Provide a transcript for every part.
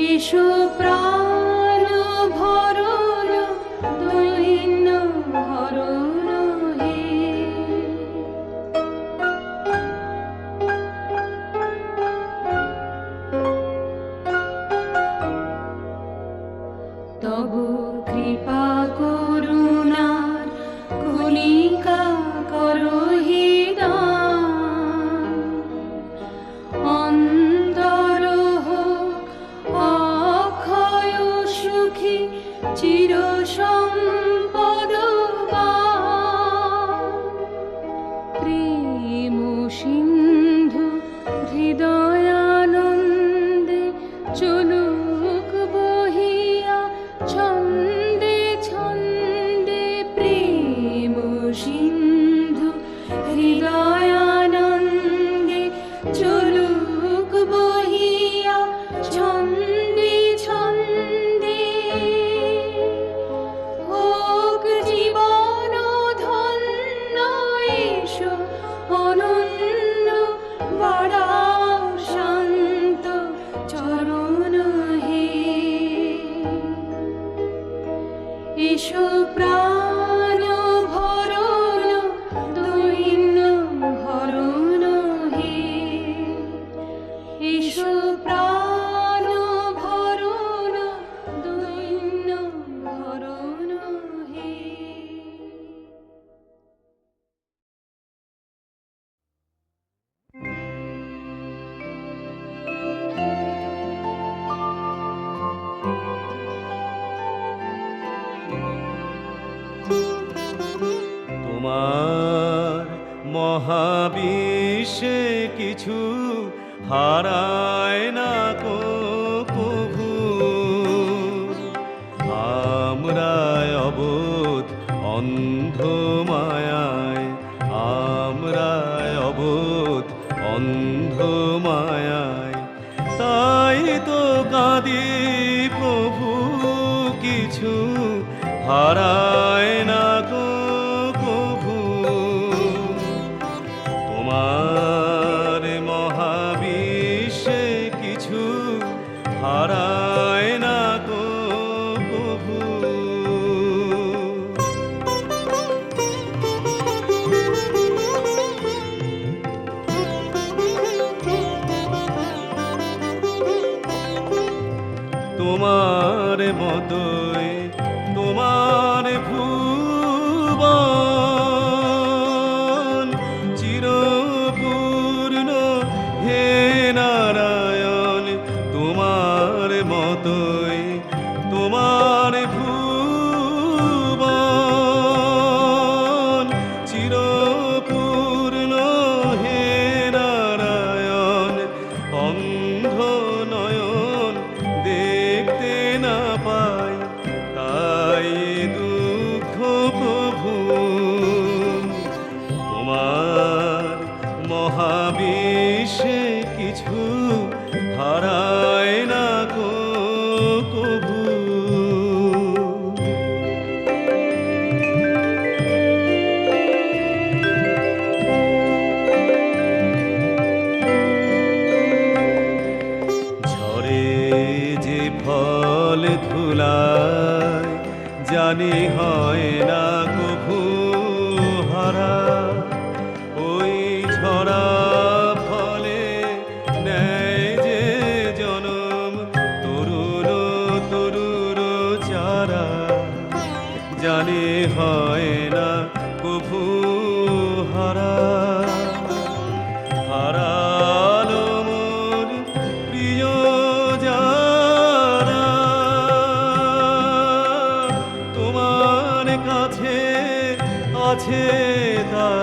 शुप्राण भ ভাবিসে কিছু হারায় না কো প্রভু। আমরায় অবোধ অন্ধ মায়ায় আমরায় অবোধ অন্ধ মায়ায়। তাই তো কাঁদি প্রভু, কিছু হারায় না তোমার মতো হারায় না গো কবু। যে ফল ধুলায় জানে ধরা জানে হয় না কভু হারা। প্রিয় তোমার কাছে আছে তার।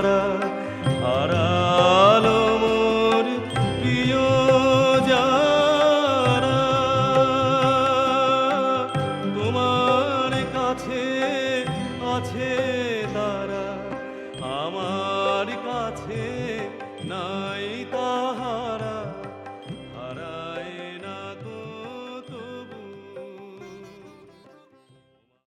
আমার কাছে নাই তাহারা।